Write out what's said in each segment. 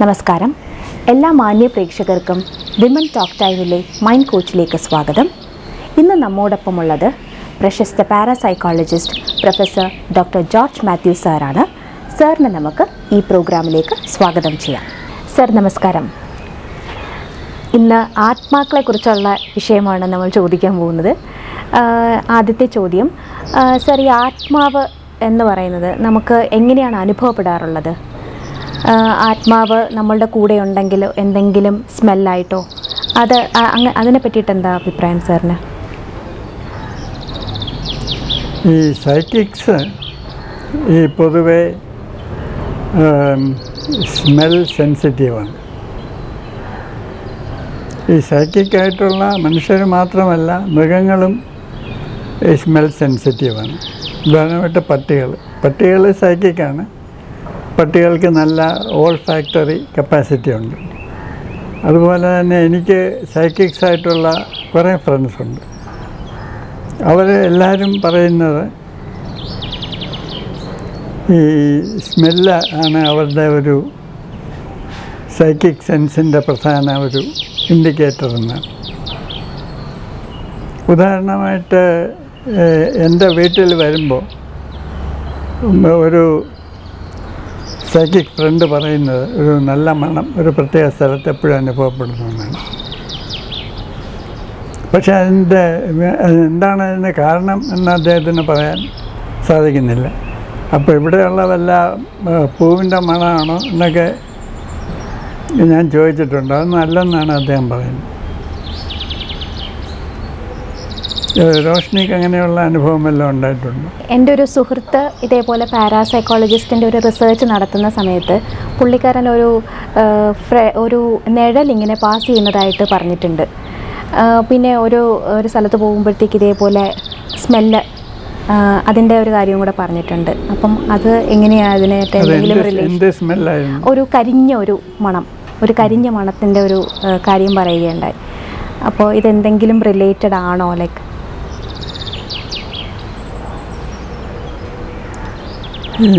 നമസ്കാരം. എല്ലാ മാന്യ പ്രേക്ഷകർക്കും വിമൻ ടോക്ക് ടൈമിലെ മൈൻഡ് കോച്ചിലേക്ക് സ്വാഗതം. ഇന്ന് നമ്മോടൊപ്പമുള്ളത് പ്രശസ്ത parapsychologist professor doctor George Mathew സാറാണ്. സാറിന് നമുക്ക് ഈ പ്രോഗ്രാമിലേക്ക് സ്വാഗതം ചെയ്യാം. സാർ നമസ്കാരം. ഇന്ന് ആത്മാക്കളെക്കുറിച്ചുള്ള വിഷയമാണ് നമ്മൾ ചോദിക്കാൻ പോകുന്നത്. ആദ്യത്തെ ചോദ്യം സാർ ഈ ആത്മാവ് എന്ന് പറയുന്നത് നമുക്ക് എങ്ങനെയാണ് അനുഭവപ്പെടാറുള്ളത്? ആത്മാവ് നമ്മളുടെ കൂടെ ഉണ്ടെങ്കിൽ എന്തെങ്കിലും സ്മെല്ലായിട്ടോ അത് അതിനെ പറ്റിയിട്ട് എന്താ അഭിപ്രായം സാറിന്? ഈ സൈക്കിക്സ് ഈ പൊതുവെ സ്മെൽ സെൻസിറ്റീവാണ് ഈ സൈക്കിക്കായിട്ടുള്ള മനുഷ്യർ മാത്രമല്ല മൃഗങ്ങളും സ്മെൽ സെൻസിറ്റീവാണ് ഉദാഹരണമായിട്ട് പട്ടികൾ പട്ടികൾ സൈക്കിക്കാണ് പട്ടികൾക്ക് നല്ല ഓൾ ഫാക്ടറി കപ്പാസിറ്റി ഉണ്ട്. അതുപോലെ തന്നെ എനിക്ക് സൈക്കിക്സ് ആയിട്ടുള്ള കുറേ ഫ്രണ്ട്സ് ഉണ്ട്. അവർ എല്ലാവരും പറയുന്നത് ഈ സ്മെല്ല് ആണ് അവരുടെ ഒരു സൈക്കിക് സെൻസിന്റെ പ്രധാന ഒരു ഇൻഡിക്കേറ്റർ എന്നാണ് ഉദാഹരണമായിട്ട് എന്റെ വീട്ടിൽ വരുമ്പോൾ ഒരു സൈക്കിക് ഫ്രണ്ട് പറയുന്നത് ഒരു നല്ല മണം ഒരു പ്രത്യേക സ്ഥലത്ത് എപ്പോഴും അനുഭവപ്പെടുന്നതാണ്. പക്ഷെ അതിന്റെ എന്താണ് അതിന് കാരണം എന്ന് അദ്ദേഹത്തിന് പറയാൻ സാധിക്കുന്നില്ല. അപ്പോൾ ഇവിടെയുള്ള വല്ല പൂവിന്റെ മണമാണോ എന്നൊക്കെ ഞാൻ ചോദിച്ചിട്ടുണ്ട്. അത് നല്ലെന്നാണ് അദ്ദേഹം പറയുന്നത്. റോഷ്നിക്ക് അങ്ങനെയുള്ള അനുഭവം വല്ലതും ഉണ്ടായിട്ടുണ്ട്? എന്റെ ഒരു സുഹൃത്ത് ഇതേപോലെ പാരാസൈക്കോളജിസ്റ്റിന്റെ ഒരു റിസർച്ച് നടത്തുന്ന സമയത്ത് പുള്ളിക്കാരൻ ഒരു ഒരു നിഴൽ ഇങ്ങനെ പാസ് ചെയ്യുന്നതായിട്ട് പറഞ്ഞിട്ടുണ്ട്. പിന്നെ ഒരു ഒരു സ്ഥലത്ത് പോകുമ്പോഴത്തേക്ക് ഇതേപോലെ സ്മെല്ല് അതിന്റെ ഒരു കാര്യവും കൂടെ പറഞ്ഞിട്ടുണ്ട്. അപ്പം അത് എങ്ങനെയാണ് അതിനായിട്ട് എന്തെങ്കിലും ഒരു കരിഞ്ഞ ഒരു മണം ഒരു കരിഞ്ഞ മണത്തിന്റെ ഒരു കാര്യം പറയുകയുണ്ടായി. അപ്പോൾ ഇതെന്തെങ്കിലും റിലേറ്റഡ് ആണോ ലൈക്ക് ഈ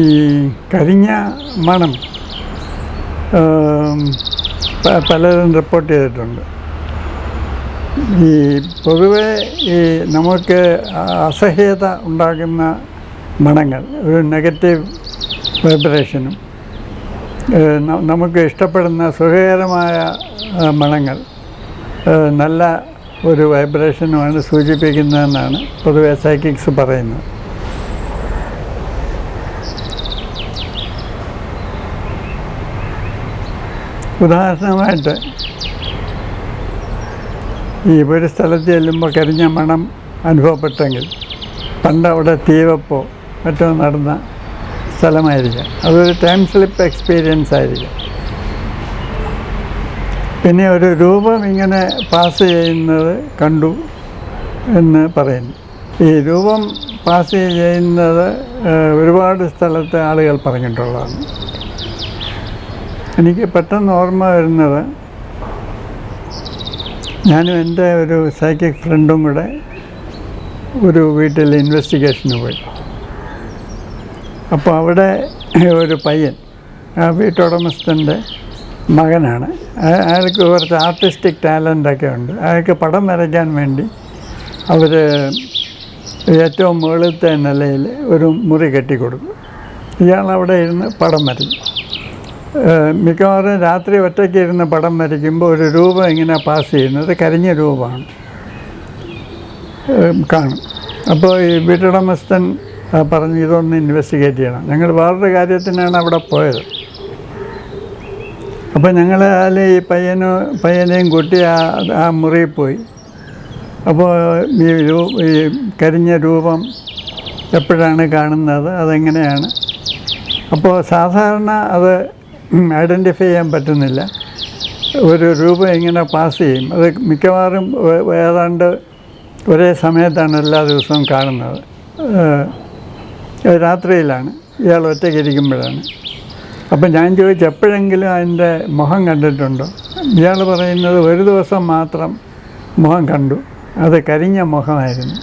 കരിഞ്ഞ മണം പലരും റിപ്പോർട്ട് ചെയ്തിട്ടുണ്ട്. ഈ പൊതുവെ ഈ നമുക്ക് അസഹ്യത ഉണ്ടാക്കുന്ന മണങ്ങൾ ഒരു നെഗറ്റീവ് വൈബ്രേഷനും നമുക്ക് ഇഷ്ടപ്പെടുന്ന സുഖകരമായ മണങ്ങൾ നല്ല ഒരു വൈബ്രേഷനുമാണ് സൂചിപ്പിക്കുന്നതെന്നാണ് പൊതുവെ സൈക്കിക്സ് പറയുന്നത്. ഉദാഹരണമായിട്ട് ഈ ഒരു സ്ഥലത്ത് ചെല്ലുമ്പോൾ കരിഞ്ഞ മണം അനുഭവപ്പെട്ടെങ്കിൽ പണ്ട് അവിടെ തീവപ്പോ മറ്റോ നടന്ന സ്ഥലമായിരിക്കാം. അതൊരു ടൈം സ്ലിപ്പ് എക്സ്പീരിയൻസ് ആയിരിക്കാം. പിന്നെ ഒരു രൂപം ഇങ്ങനെ പാസ് ചെയ്യുന്നത് കണ്ടു എന്ന് പറയുന്നു. ഈ രൂപം പാസ് ചെയ്യുന്നത് ഒരുപാട് സ്ഥലത്ത് ആളുകൾ പറഞ്ഞിട്ടുള്ളതാണ്. എനിക്ക് പെട്ടെന്ന് ഓർമ്മ വരുന്നത് ഞാനും എന്റെ ഒരു സൈക്കിക് ഫ്രണ്ടും കൂടെ ഒരു വീട്ടിൽ ഇൻവെസ്റ്റിഗേഷന് പോയി. അപ്പോൾ അവിടെ ഒരു പയ്യൻ ആ വീട്ടുടമസ്ഥന്റെ മകനാണ്. അയ- അയാൾക്ക് കുറച്ച് ആർട്ടിസ്റ്റിക് ടാലന്റൊക്കെ ഉണ്ട്. അയാൾക്ക് പടം വരയ്ക്കാൻ വേണ്ടി അവർ ഏറ്റവും മുകളിലത്തെ നിലയിൽ ഒരു മുറി കെട്ടിക്കൊടുക്കും ഇയാൾ അവിടെ ഇരുന്ന് പടം വരയ്ക്കും മിക്കവാറും രാത്രി ഒറ്റയ്ക്ക് ഇരുന്ന് പടം വരയ്ക്കുമ്പോൾ ഒരു രൂപം ഇങ്ങനെ പാസ് ചെയ്യുന്നത് കരിഞ്ഞ രൂപമാണ്. കാണും. അപ്പോൾ ഈ വീട്ടുടമസ്ഥൻ പറഞ്ഞു ഇതൊന്ന് ഇൻവെസ്റ്റിഗേറ്റ് ചെയ്യണം. ഞങ്ങൾ വേറൊരു കാര്യത്തിനാണ് അവിടെ പോയത്. അപ്പോൾ ഞങ്ങൾ അതിൽ ഈ പയ്യനോ പയ്യനെയും കൂട്ടി ആ ആ മുറിയിൽ പോയി. അപ്പോൾ ഈ ഈ കരിഞ്ഞ രൂപം എപ്പോഴാണ് കാണുന്നത് അതെങ്ങനെയാണ്? അപ്പോൾ സാധാരണ അത് ഐഡന്റിഫൈ ചെയ്യാൻ പറ്റുന്നില്ല. ഒരു രൂപം ഇങ്ങനെ പാസ് ചെയ്യും. അത് മിക്കവാറും ഏതാണ്ട് ഒരേ സമയത്താണ് എല്ലാ ദിവസവും കാണുന്നത്. രാത്രിയിലാണ്. ഇയാൾ ഒറ്റയ്ക്ക് ഇരിക്കുമ്പോഴാണ്. അപ്പം ഞാൻ ചോദിച്ചു എപ്പോഴെങ്കിലും അതിന്റെ മുഖം കണ്ടിട്ടുണ്ടോ? ഇയാൾ പറയുന്നത് ഒരു ദിവസം മാത്രം മുഖം കണ്ടു. അത് കരിഞ്ഞ മുഖമായിരുന്നു.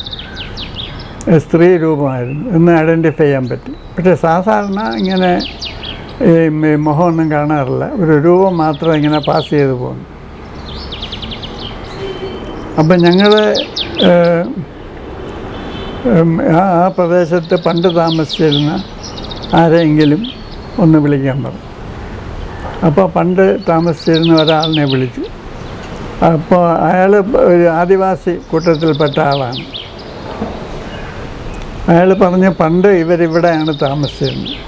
സ്ത്രീ രൂപമായിരുന്നു. എന്ന് ഐഡന്റിഫൈ ചെയ്യാൻ പറ്റും. പക്ഷേ സാധാരണ ഇങ്ങനെ മുഖമൊന്നും കാണാറില്ല. ഒരു രൂപം മാത്രം ഇങ്ങനെ പാസ് ചെയ്ത് പോകുന്നു. അപ്പം ഞങ്ങൾ ആ പ്രദേശത്ത് പണ്ട് താമസിച്ചിരുന്ന ആരെങ്കിലും ഒന്ന് വിളിക്കാൻ പറഞ്ഞു. അപ്പോൾ പണ്ട് താമസിച്ചിരുന്ന ഒരാളിനെ വിളിച്ചു. അപ്പോൾ അയാൾ ഒരു ആദിവാസി കൂട്ടത്തിൽപ്പെട്ട ആളാണ്. അയാൾ പറഞ്ഞു പണ്ട് ഇവരിവിടെയാണ് താമസിച്ചിരുന്നത്.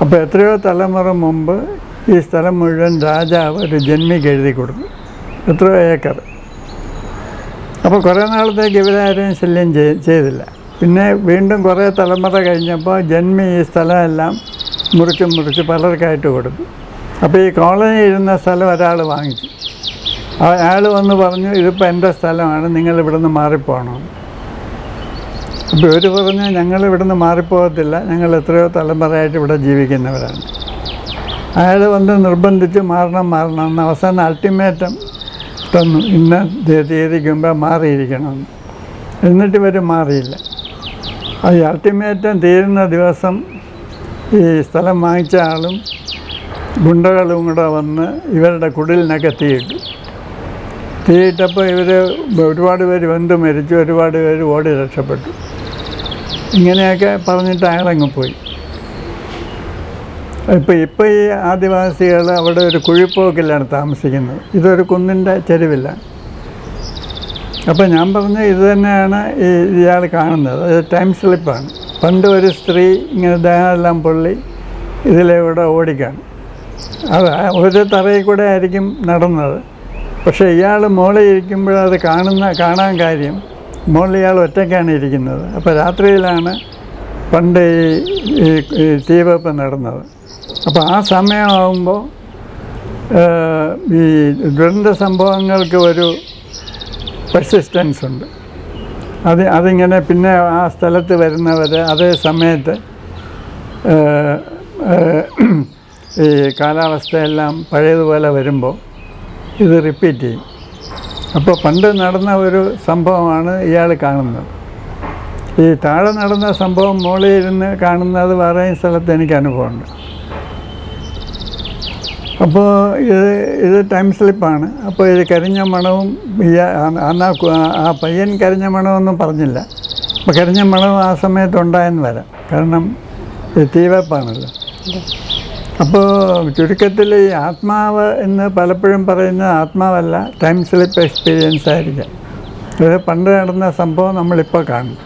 അപ്പോൾ എത്രയോ തലമുറ മുമ്പ് ഈ സ്ഥലം മുഴുവൻ രാജാവ് ഒരു ജന്മിക്ക് എഴുതി കൊടുത്തു. എത്രയോ ഏക്കർ. അപ്പോൾ കുറേ നാളത്തേക്ക് ഇവരാരെയും ശല്യം ചെയ്- ചെയ്തില്ല. പിന്നെ വീണ്ടും കുറേ തലമുറ കഴിഞ്ഞപ്പോൾ ജന്മി ഈ സ്ഥലമെല്ലാം മുറിച്ച് മുറിച്ച് പലർക്കായിട്ട് കൊടുത്തു. അപ്പോൾ ഈ കോളനി ഇരുന്ന സ്ഥലം ഒരാൾ വാങ്ങിച്ചു. അയാൾ വന്ന് പറഞ്ഞു ഇതിപ്പോൾ എന്റെ സ്ഥലമാണ് നിങ്ങൾ ഇവിടുന്ന് മാറിപ്പോകണം അപ്പോൾ ഇവർ പറഞ്ഞാൽ ഞങ്ങൾ ഇവിടുന്ന് മാറിപ്പോകത്തില്ല. ഞങ്ങൾ എത്രയോ തലമുറയായിട്ട് ഇവിടെ ജീവിക്കുന്നവരാണ്. അയാൾ വന്ന് നിർബന്ധിച്ച് മാറണം മാറണം എന്ന് അവസാനം അൾട്ടിമേറ്റം തന്നു. ഇന്ന തീയതിക്കുമ്പോൾ മാറിയിരിക്കണമെന്ന് എന്നിട്ട് ഇവർ മാറിയില്ല. ആ അൾട്ടിമേറ്റം തീരുന്ന ദിവസം ഈ സ്ഥലം വാങ്ങിച്ച ആളും ഗുണ്ടകളും കൂടെ വന്ന് ഇവരുടെ കുടിലിനൊക്കെ തീയിട്ടു തീയിട്ടപ്പോൾ ഇവർ ഒരുപാട് പേര് വെന്ത് മരിച്ചു ഒരുപാട് പേര് ഓടി രക്ഷപ്പെട്ടു. ഇങ്ങനെയൊക്കെ പറഞ്ഞിട്ട് അയാളങ്ങ് പോയി. ഇപ്പോൾ ഇപ്പോൾ ഈ ആദിവാസികൾ അവിടെ ഒരു കുഴിപ്പോക്കിലാണ് താമസിക്കുന്നത്. ഇതൊരു കുന്നിന്റെ ചെരുവില്ല. അപ്പോൾ ഞാൻ പറഞ്ഞു ഇത് തന്നെയാണ് ഈ ഇയാൾ കാണുന്നത്. അത് ടൈം സ്ലിപ്പാണ്. പണ്ട് ഒരു സ്ത്രീ ഇങ്ങനെ ദേഹമെല്ലാം പൊള്ളി ഇതിലൂടെ ഓടിക്കാണ്. അത് ഒരു തറയിൽ കൂടെ ആയിരിക്കും നടന്നത്. പക്ഷേ ഇയാൾ മുകളിൽ ഇരിക്കുമ്പോഴത് കാണുന്ന കാണാൻ കാര്യം മുകളിൽ ഇയാൾ ഒറ്റയ്ക്കാണ് ഇരിക്കുന്നത്. അപ്പോൾ രാത്രിയിലാണ് പണ്ട് ഈ തീവെപ്പ് നടന്നത്. അപ്പോൾ ആ സമയമാകുമ്പോൾ ഈ ദുരന്ത സംഭവങ്ങൾക്ക് ഒരു പെർസിസ്റ്റൻസ് ഉണ്ട്. അത് അതിങ്ങനെ പിന്നെ ആ സ്ഥലത്ത് വരുന്നവർ അതേ സമയത്ത് ഈ കാലാവസ്ഥയെല്ലാം പഴയതുപോലെ വരുമ്പോൾ ഇത് റിപ്പീറ്റ് ചെയ്യും. അപ്പോൾ പണ്ട് നടന്ന ഒരു സംഭവമാണ് ഇയാൾ കാണുന്നത്. ഈ താഴെ നടന്ന സംഭവം മുകളിൽ ഇരുന്ന് കാണുന്നത് വേറെ സ്ഥലത്ത് എനിക്ക് അനുഭവമുണ്ട്. അപ്പോൾ ഇത് ഇത് ടൈം സ്ലിപ്പാണ്. അപ്പോൾ ഇത് കരിഞ്ഞ മണവും അന്ന് ആ പയ്യൻ കരിഞ്ഞ മണമൊന്നും പറഞ്ഞില്ല. അപ്പോൾ കരിഞ്ഞ മണവും ആ സമയത്ത് ഉണ്ടായെന്ന് വരാം. കാരണം തീവെപ്പാണല്ലോ. അപ്പോൾ ചുരുക്കത്തിൽ ഈ ആത്മാവ് എന്ന് പലപ്പോഴും പറയുന്ന ആത്മാവല്ല ടൈം സ്ലിപ്പ് എക്സ്പീരിയൻസ് ആയിരിക്കാം. ഇത് പണ്ട് നടന്ന സംഭവം നമ്മളിപ്പോൾ കാണും.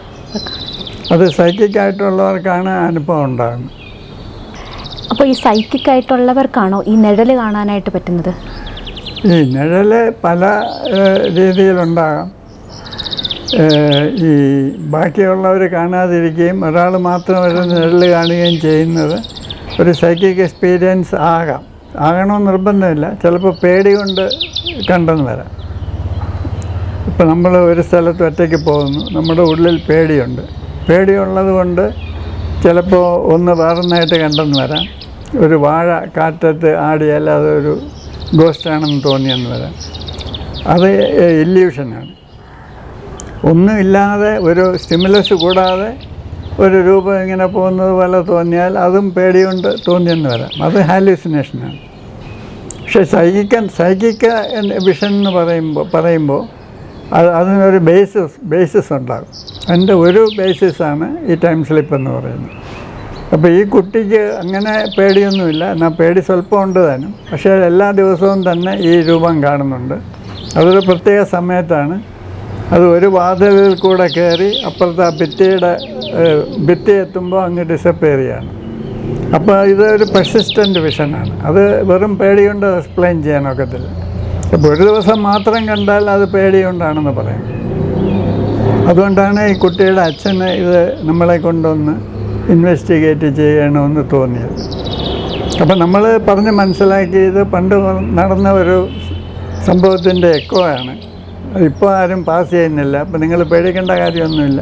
അത് സൈക്കിക്കായിട്ടുള്ളവർക്കാണ് അനുഭവം ഉണ്ടാകുന്നത്. അപ്പോൾ ഈ സൈക്കിക് ആയിട്ടുള്ളവർക്കാണോ ഈ നിഴൽ കാണാനായിട്ട് പറ്റുന്നത്? ഈ നിഴൽ പല രീതിയിലുണ്ടാകാം. ഈ ബാക്കിയുള്ളവർ കാണാതിരിക്കുകയും ഒരാൾ മാത്രം ഒരു നിഴൽ കാണുകയും ചെയ്യുന്നത് ഒരു സൈക്കിക് എക്സ്പീരിയൻസ് ആകാം. ആകണമെന്ന് നിർബന്ധമില്ല. ചിലപ്പോൾ പേടി കൊണ്ട് കണ്ടെന്ന് വരാം. ഇപ്പം നമ്മൾ ഒരു സ്ഥലത്ത് ഒറ്റയ്ക്ക് പോകുന്നു. നമ്മുടെ ഉള്ളിൽ പേടിയുണ്ട്. പേടിയുള്ളത് കൊണ്ട് ചിലപ്പോൾ ഒന്ന് വേറൊന്നായിട്ട് കണ്ടെന്ന് വരാം. ഒരു വാഴ കാറ്റത്ത് ആടിയാൽ അതൊരു ഗോസ്റ്റാണെന്ന് തോന്നിയെന്ന് വരാം. അത് ഇല്യൂഷനാണ് ഒന്നുമില്ലാതെ ഒരു സ്റ്റിമുലസ് കൂടാതെ ഒരു രൂപം ഇങ്ങനെ പോകുന്നത് പോലെ തോന്നിയാൽ അതും പേടിയുണ്ട് തോന്നിയെന്ന് വരാം. അത് ഹാലൂസിനേഷനാണ്. പക്ഷേ സൈക്കിക്കൻ സൈക്കിക്ക വിഷൻ എന്ന് പറയുമ്പോൾ പറയുമ്പോൾ അത് അതിനൊരു ബേസിസ് ബേസിസ് ഉണ്ടാകും. അതിന്റെ ഒരു ബേസിസാണ് ഈ ടൈം സ്ലിപ്പ് എന്ന് പറയുന്നത്. അപ്പോൾ ഈ കുട്ടിക്ക് അങ്ങനെ പേടിയൊന്നുമില്ല. എന്നാൽ പേടി സ്വല്പം ഉണ്ട് താനും. പക്ഷേ എല്ലാ ദിവസവും തന്നെ ഈ രൂപം കാണുന്നുണ്ട്. അതൊരു പ്രത്യേക സമയത്താണ് അത് ഒരു വാതിലിൽ കൂടെ കയറി അപ്പുറത്തെ ആ ഭിത്തിയുടെ ഭിത്തി എത്തുമ്പോൾ അങ്ങ് ഡിസപ്പിയർ ചെയ്യാണ്. അപ്പോൾ ഇതൊരു പെർസിസ്റ്റന്റ് വിഷനാണ് അത് വെറും പേടി കൊണ്ട് എക്സ്പ്ലെയിൻ ചെയ്യാനൊക്കത്തില്ല അപ്പോൾ ഒരു ദിവസം മാത്രം കണ്ടാൽ അത് പേടി കൊണ്ടാണെന്ന് പറയും. അതുകൊണ്ടാണ് ഈ കുട്ടിയുടെ അച്ഛന് ഇത് നമ്മളെ കൊണ്ടൊന്ന് ഇൻവെസ്റ്റിഗേറ്റ് ചെയ്യണമെന്ന് തോന്നിയത്. അപ്പം നമ്മൾ പറഞ്ഞ് മനസ്സിലാക്കിയത് പണ്ട് നടന്ന ഒരു സംഭവത്തിന്റെ എക്കോ ആണ്. ഇപ്പോൾ ആരും പാസ് ചെയ്യുന്നില്ല. അപ്പം നിങ്ങൾ പേടിക്കേണ്ട കാര്യമൊന്നുമില്ല.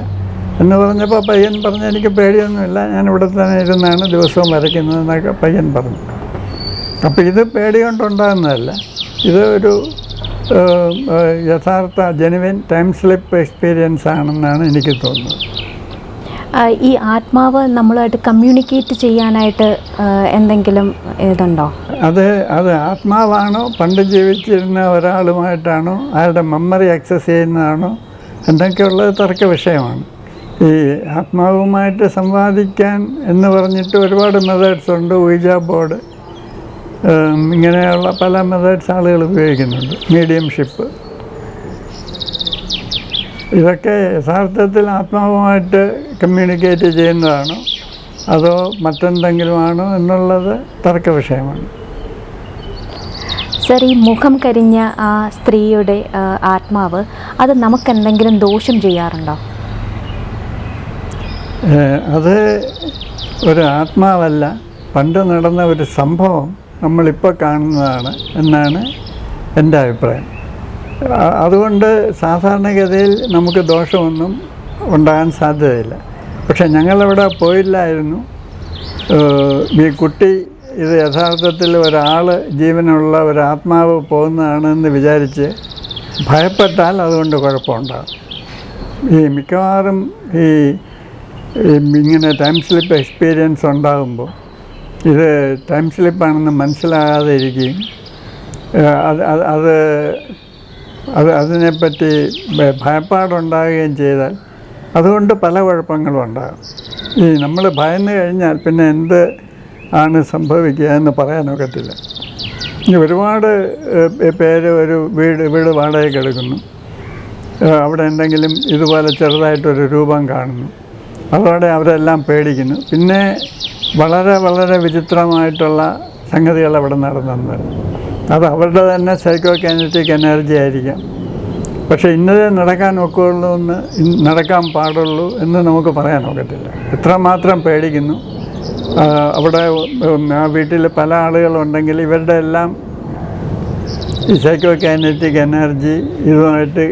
എന്ന് പറഞ്ഞപ്പോൾ പയ്യൻ പറഞ്ഞു എനിക്ക് പേടിയൊന്നുമില്ല. ഞാൻ ഇവിടെ തന്നെ ഇരുന്നാണ് ദിവസവും വരയ്ക്കുന്നതെന്നൊക്കെ പയ്യൻ പറഞ്ഞു. അപ്പോൾ ഇത് പേടി കൊണ്ടുണ്ടാകുന്നതല്ല. ഇത് ഒരു യഥാർത്ഥ ജെനുവിൻ ടൈം സ്ലിപ്പ് എക്സ്പീരിയൻസ് ആണെന്നാണ് എനിക്ക് തോന്നുന്നത്. ഈ ആത്മാവ് നമ്മളായിട്ട് കമ്മ്യൂണിക്കേറ്റ് ചെയ്യാനായിട്ട് എന്തെങ്കിലും ഇതുണ്ടോ? അത് അത് ആത്മാവാണോ? പണ്ട് ജീവിച്ചിരുന്ന ഒരാളുമായിട്ടാണോ? അയാളുടെ മെമ്മറി ആക്സസ് ചെയ്യുന്നതാണോ? എന്തൊക്കെയുള്ളത് തർക്ക വിഷയമാണ്. ഈ ആത്മാവുമായിട്ട് സംവാദിക്കാൻ എന്ന് പറഞ്ഞിട്ട് ഒരുപാട് മെത്തേഡ്സ് ഉണ്ട്. ഊജ ബോർഡ് ഇങ്ങനെയുള്ള പല മെത്തേഡ്സ് ആളുകൾ ഉപയോഗിക്കുന്നുണ്ട്. മീഡിയംഷിപ്പ് ഇതൊക്കെ യഥാർത്ഥത്തിൽ ആത്മാവുമായിട്ട് കമ്മ്യൂണിക്കേറ്റ് ചെയ്യുന്നതാണോ? അതോ മറ്റെന്തെങ്കിലും ആണോ എന്നുള്ളത് തർക്ക വിഷയമാണ് സർ ഈ മുഖം കരിഞ്ഞ ആ സ്ത്രീയുടെ ആത്മാവ് അത് നമുക്ക് എന്തെങ്കിലും ദോഷം ചെയ്യാറുണ്ടോ? അത് ഒരു ആത്മാവല്ല. പണ്ട് നടന്ന ഒരു സംഭവം നമ്മളിപ്പോൾ കാണുന്നതാണ് എന്നാണ് എന്റെ അഭിപ്രായം. അതുകൊണ്ട് സാധാരണഗതിയിൽ നമുക്ക് ദോഷമൊന്നും ഉണ്ടാകാൻ സാധ്യതയില്ല. പക്ഷെ ഞങ്ങളവിടെ പോയില്ലായിരുന്നു. ഈ കുട്ടി ഇത് യഥാർത്ഥത്തിൽ ഒരാൾ ജീവനുള്ള ഒരു ആത്മാവ് പോകുന്നതാണെന്ന് വിചാരിച്ച് ഭയപ്പെട്ടാൽ അതുകൊണ്ട് കുഴപ്പമുണ്ടാകും. ഈ മിക്കവാറും ഈ ഇങ്ങനെ ടൈം സ്ലിപ്പ് എക്സ്പീരിയൻസ് ഉണ്ടാകുമ്പോൾ ഇത് ടൈം സ്ലിപ്പാണെന്ന് മനസ്സിലാകാതെ ഇരിക്കുകയും അത് അത് അത് അത് അതിനെപ്പറ്റി ഭയപ്പാടുണ്ടാകുകയും ചെയ്താൽ അതുകൊണ്ട് പല കുഴപ്പങ്ങളും ഉണ്ടാകും ഈ നമ്മൾ ഭയന്ന് കഴിഞ്ഞാൽ പിന്നെ എന്ത് ആണ് സംഭവിക്കുക എന്ന് പറയാനൊക്കത്തില്ല ഒരുപാട് പേര് ഒരു വീട് വീട് വാടകയ്ക്ക് എടുക്കുന്നു. അവിടെ എന്തെങ്കിലും ഇതുപോലെ ചെറുതായിട്ടൊരു രൂപം കാണുന്നു. അതോടെ അവരെല്ലാം പേടിക്കുന്നു. പിന്നെ വളരെ വളരെ വിചിത്രമായിട്ടുള്ള സംഗതികൾ അവിടെ നടന്നു അത് അവരുടെ തന്നെ സൈക്കോ കൈനറ്റിക് എനർജി ആയിരിക്കാം. പക്ഷേ ഇന്നതേ നടക്കാൻ ഒക്കുള്ളൂ എന്ന് നടക്കാൻ പാടുള്ളൂ എന്ന് നമുക്ക് പറയാൻ ഒക്കത്തില്ല. എത്രമാത്രം പേടിക്കുന്നു. അവിടെ ആ വീട്ടിൽ പല ആളുകളുണ്ടെങ്കിൽ ഇവരുടെ എല്ലാം ഈ സൈക്കോ കൈനറ്റിക് എനർജി ഇതുമായിട്ട്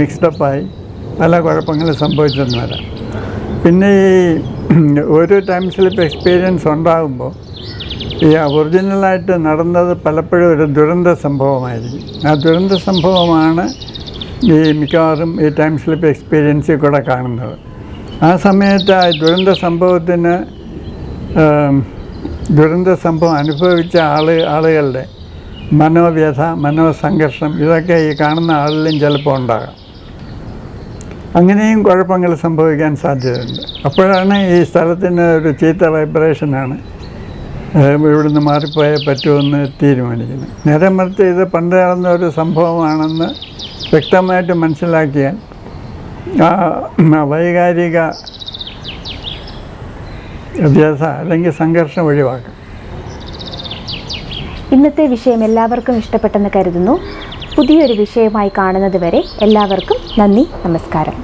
മിക്സ്ഡപ്പായി പല കുഴപ്പങ്ങളും സംഭവിച്ചെന്ന് വരാം. പിന്നെ ഈ ഒരു ടൈം സ്ലിപ്പ് എക്സ്പീരിയൻസ് ഉണ്ടാകുമ്പോൾ ഈ ഒറിജിനലായിട്ട് നടന്നത് പലപ്പോഴും ഒരു ദുരന്ത സംഭവമായിരിക്കും ആ ദുരന്ത സംഭവമാണ് ഈ മിക്കവാറും ഈ ടൈം സ്ലിപ്പ് എക്സ്പീരിയൻസിൽ കൂടെ കാണുന്നത്. ആ സമയത്ത് ആ ദുരന്ത സംഭവത്തിന് ദുരന്ത സംഭവം അനുഭവിച്ച ആൾ ആളുകളുടെ മനോവ്യഥ മനോസംഘർഷം ഇതൊക്കെ ഈ കാണുന്ന ആളിലും ചിലപ്പോൾ ഉണ്ടാകാം. അങ്ങനെയും കുഴപ്പങ്ങൾ സംഭവിക്കാൻ സാധ്യതയുണ്ട്. അപ്പോഴാണ് ഈ സ്ഥലത്തിന് ഒരു ചീത്ത വൈബ്രേഷനാണ് ഇവിടുന്ന് മാറിപ്പോയാൽ പറ്റുമെന്ന് തീരുമാനിക്കുന്നു. നേരെ മറിച്ച് ഇത് പണ്ട് നടന്ന ഒരു സംഭവമാണെന്ന് വ്യക്തമായിട്ട് മനസ്സിലാക്കിയാൽ ആ വൈകാരിക വ്യത്യാസ അല്ലെങ്കിൽ സംഘർഷം ഒഴിവാക്കാം. ഇന്നത്തെ വിഷയം എല്ലാവർക്കും ഇഷ്ടപ്പെട്ടെന്ന് കരുതുന്നു. പുതിയൊരു വിഷയമായി കാണുന്നത് വരെ എല്ലാവർക്കും നന്ദി നമസ്കാരം.